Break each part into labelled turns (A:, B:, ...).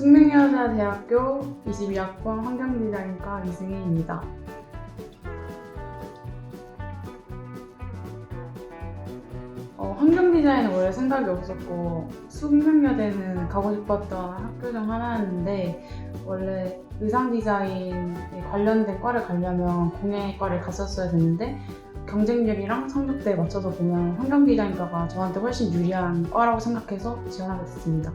A: 숙명여자대학교 22학번 환경디자인과 이승희입니다. 어, 환경디자인은 원래 생각이 없었고 숙명여대는 가고 싶었던 학교 중 하나였는데 원래 의상디자인에 관련된 과를 가려면 공예과를 갔었어야 됐는데 경쟁률이랑 성적대에 맞춰서 보면 환경디자인과가 저한테 훨씬 유리한 과라고 생각해서 지원하게 됐습니다.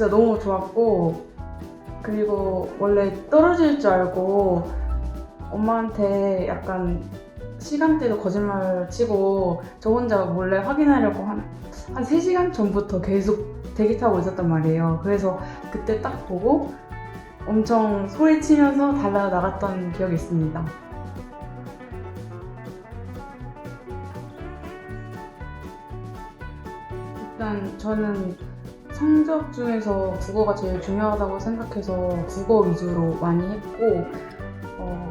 A: 진짜 너무 좋았고 그리고 원래 떨어질 줄 알고 엄마한테 약간 시간대도 거짓말 치고 저 혼자 몰래 확인하려고 한, 한 3시간 전부터 계속 대기 타고 있었단 말이에요. 그래서 그때 딱 보고 엄청 소리치면서 달려 나갔던 기억이 있습니다. 일단 저는 성적 중에서 국어가 제일 중요하다고 생각해서 국어 위주로 많이 했고 어,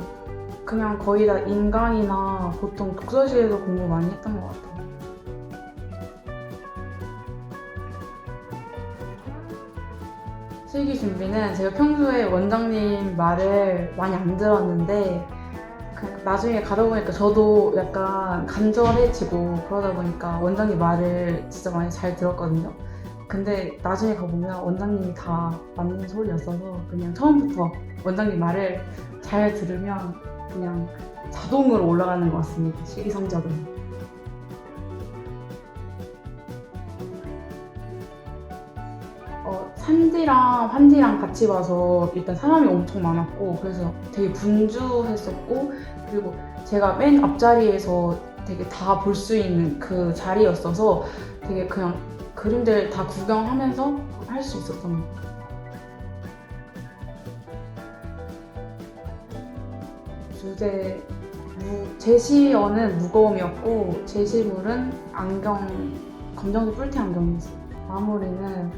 A: 그냥 거의 다 인강이나 보통 독서실에서 공부 많이 했던 것 같아요. 실기 준비는 제가 평소에 원장님 말을 많이 안 들었는데 그 나중에 가다 보니까 저도 약간 간절해지고 그러다 보니까 원장님 말을 진짜 많이 잘 들었거든요. 근데 나중에 가보면 원장님이 다 맞는 소리였어서 그냥 처음부터 원장님 말을 잘 들으면 그냥 자동으로 올라가는 것 같습니다. 실기 성적은. 어, 산지랑 환지랑 같이 봐서 일단 사람이 엄청 많았고 그래서 되게 분주했었고 그리고 제가 맨 앞자리에서 되게 다 볼 수 있는 그 자리였어서 되게 그냥 그림들 다 구경하면서 할 수 있었던 것. 주제 무, 제시어는 무거움이었고 제시물은 안경 검정색 뿔테 안경이었어요. 마무리는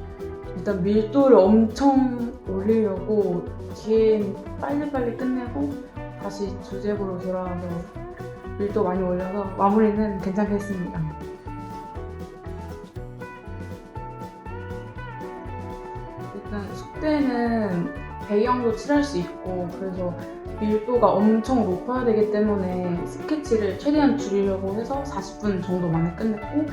A: 일단 밀도를 엄청 올리려고 뒤에 빨리빨리 끝내고 다시 주제부로 돌아와서 밀도 많이 올려서 마무리는 괜찮게 했습니다. 일단 숙제는 배경도 칠할 수 있고 그래서 밀도가 엄청 높아야 되기 때문에 스케치를 최대한 줄이려고 해서 40분 정도 만에 끝냈고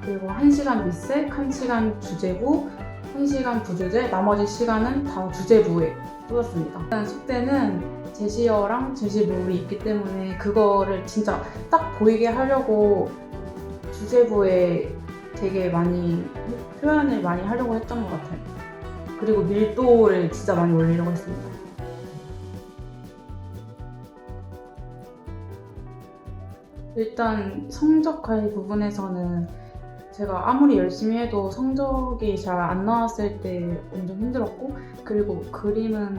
A: 그리고 1시간 밑색, 1시간 주제부, 1시간 부주제, 나머지 시간은 다 주제부에 쏟았습니다. 일단 숙제는 제시어랑 제시물이 있기 때문에 그거를 진짜 딱 보이게 하려고 주제부에 되게 많이 표현을 많이 하려고 했던 것 같아요. 그리고 밀도를 진짜 많이 올리려고 했습니다. 일단 성적 관리 부분에서는 제가 아무리 열심히 해도 성적이 잘 안 나왔을 때 엄청 힘들었고 그리고 그림은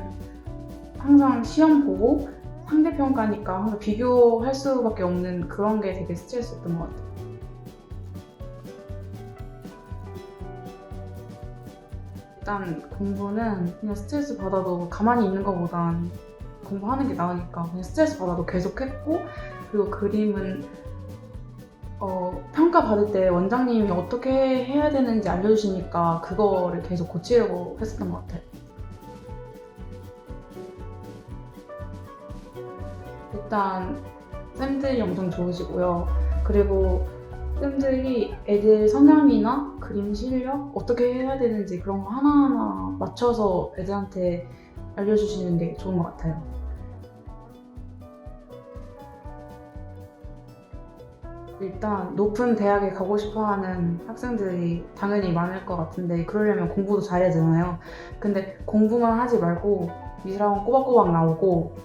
A: 항상 시험 보고 상대평가니까 항상 비교할 수밖에 없는 그런 게 되게 스트레스였던 것 같아요. 일단 공부는 그냥 스트레스 받아도 가만히 있는 것보단 공부하는 게 나으니까 그냥 스트레스 받아도 계속 했고 그리고 그림은 어, 평가 받을 때 원장님이 어떻게 해야 되는지 알려주시니까 그거를 계속 고치려고 했었던 것 같아요. 일단 쌤들이 엄청 좋으시고요. 그리고 쌤들이 애들 성향이나 그림 실력 어떻게 해야 되는지 그런 거 하나하나 맞춰서 애들한테 알려주시는 게 좋은 것 같아요. 일단 높은 대학에 가고 싶어 하는 학생들이 당연히 많을 것 같은데 그러려면 공부도 잘해야 되잖아요. 근데 공부만 하지 말고 미술학원 꼬박꼬박 나오고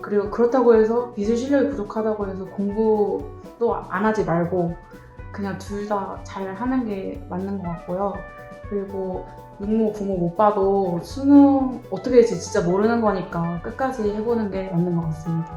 A: 그리고 그렇다고 해서 미술 실력이 부족하다고 해서 공부도 안 하지 말고 그냥 둘 다 잘 하는 게 맞는 것 같고요. 그리고 육모, 구모 못 봐도 수능 어떻게 될지 진짜 모르는 거니까 끝까지 해보는 게 맞는 것 같습니다.